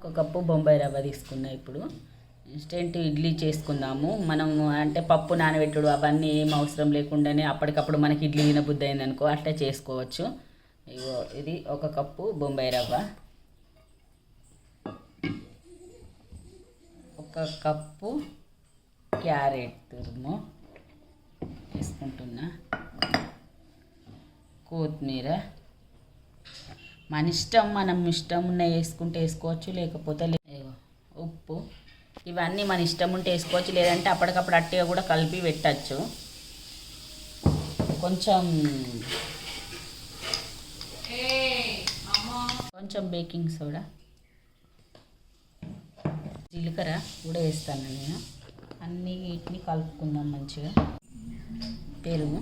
ఒక కప్పు బొంబాయి రవ్వ తీసుకున్నా ఇప్పుడు. ఇన్స్టెంట్ ఇడ్లీ చేసుకుందాము. మనం అంటే పప్పు నానబెట్టుడు అవన్నీ ఏం అవసరం లేకుండానే అప్పటికప్పుడు మనకి ఇడ్లీ తినబుద్ధి అయిందనుకో అట్లా చేసుకోవచ్చు. ఇగో ఇది ఒక కప్పు బొంబాయి రవ్వ. ఒక కప్పు క్యారెట్ తురుము వేసుకుంటున్నా కొత్తిమీర. మన ఇష్టం మనం ఇష్టం ఉన్న వేసుకుంటే వేసుకోవచ్చు లేకపోతే ఉప్పు. ఇవన్నీ మన ఇష్టం ఉంటే వేసుకోవచ్చు లేదంటే అప్పటికప్పుడు అట్టిగా కూడా కలిపి పెట్టచ్చు. కొంచెం కొంచెం బేకింగ్ సోడా జీలకర్ర కూడా వేస్తాను నేను. అన్ని వీటిని కలుపుకుందాం మంచిగా. పెరుగు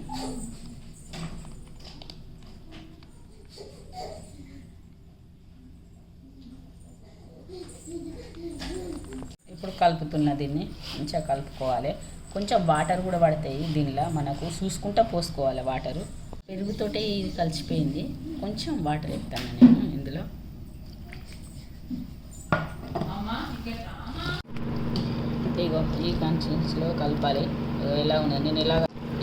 ఇప్పుడు కలుపుతున్న దీన్ని మంచిగా కలుపుకోవాలి. కొంచెం వాటర్ కూడా పడతాయి దీనిలో. మనకు చూసుకుంటా పోసుకోవాలి వాటరు. పెరుగుతోటే ఇది కలిసిపోయింది. కొంచెం వాటర్ ఎత్తాను నేను ఇందులో. ఇగో ఈ కన్సిస్టెన్సీలో కలపాలి. ఎలా ఉన్నది నేను ఇలా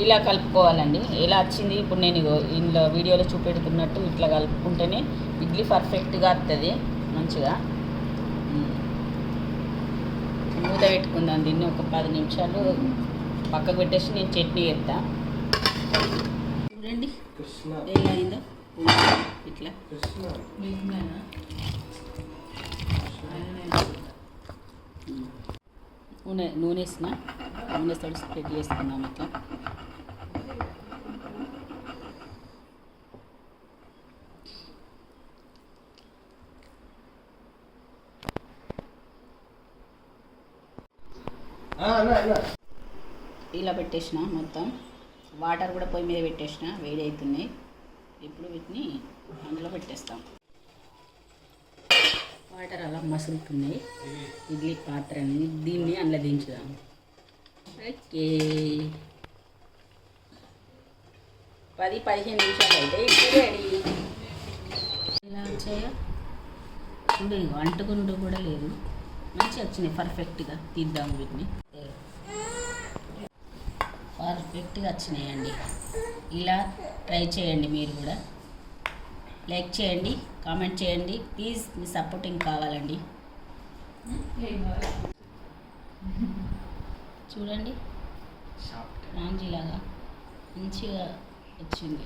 ఇలా కలుపుకోవాలండి. ఎలా వచ్చింది? ఇప్పుడు నేను ఇగో ఇందులో వీడియోలో చూపెడుతున్నట్టు ఇట్లా కలుపుకుంటేనే ఇడ్లీ పర్ఫెక్ట్గా వస్తుంది మంచిగా. మూత పెట్టుకుందాం దీన్ని ఒక పది నిమిషాలు పక్కకు పెట్టేసి నేను చట్నీ వేస్తా చూడండి ఎలా అయిందో ఇట్లా. నూనె నూనె వేసిన. నూనె తోటి స్ప్రెడ్ చేసుకుందాం ఇట్లా. ఇలా పెట్టేసిన మొత్తం. వాటర్ కూడా పొయ్యి మీద పెట్టేసిన వేడి అవుతున్నాయి ఇప్పుడు వీటిని అందులో పెట్టేస్తాం. వాటర్ అలా మసులుతున్నాయి ఇడ్లీ పాత్రని దీన్ని అందులో దించుదాం. ఓకే. పది పదిహేను నిమిషాలు అయితే ఇప్పుడు రెడీ. ఇలా వచ్చాయా చూడు అంటుకునుడు కూడా లేదు. మంచిగా వచ్చినాయి పర్ఫెక్ట్గా తీద్దాం వీటిని. పర్ఫెక్ట్గా వచ్చినాయండి. ఇలా ట్రై చేయండి మీరు కూడా. లైక్ చేయండి కామెంట్ చేయండి. ప్లీజ్ మీ సపోర్టింగ్ కావాలండి. చూడండి. స్పాంజీ లాగా మంచిగా వచ్చింది.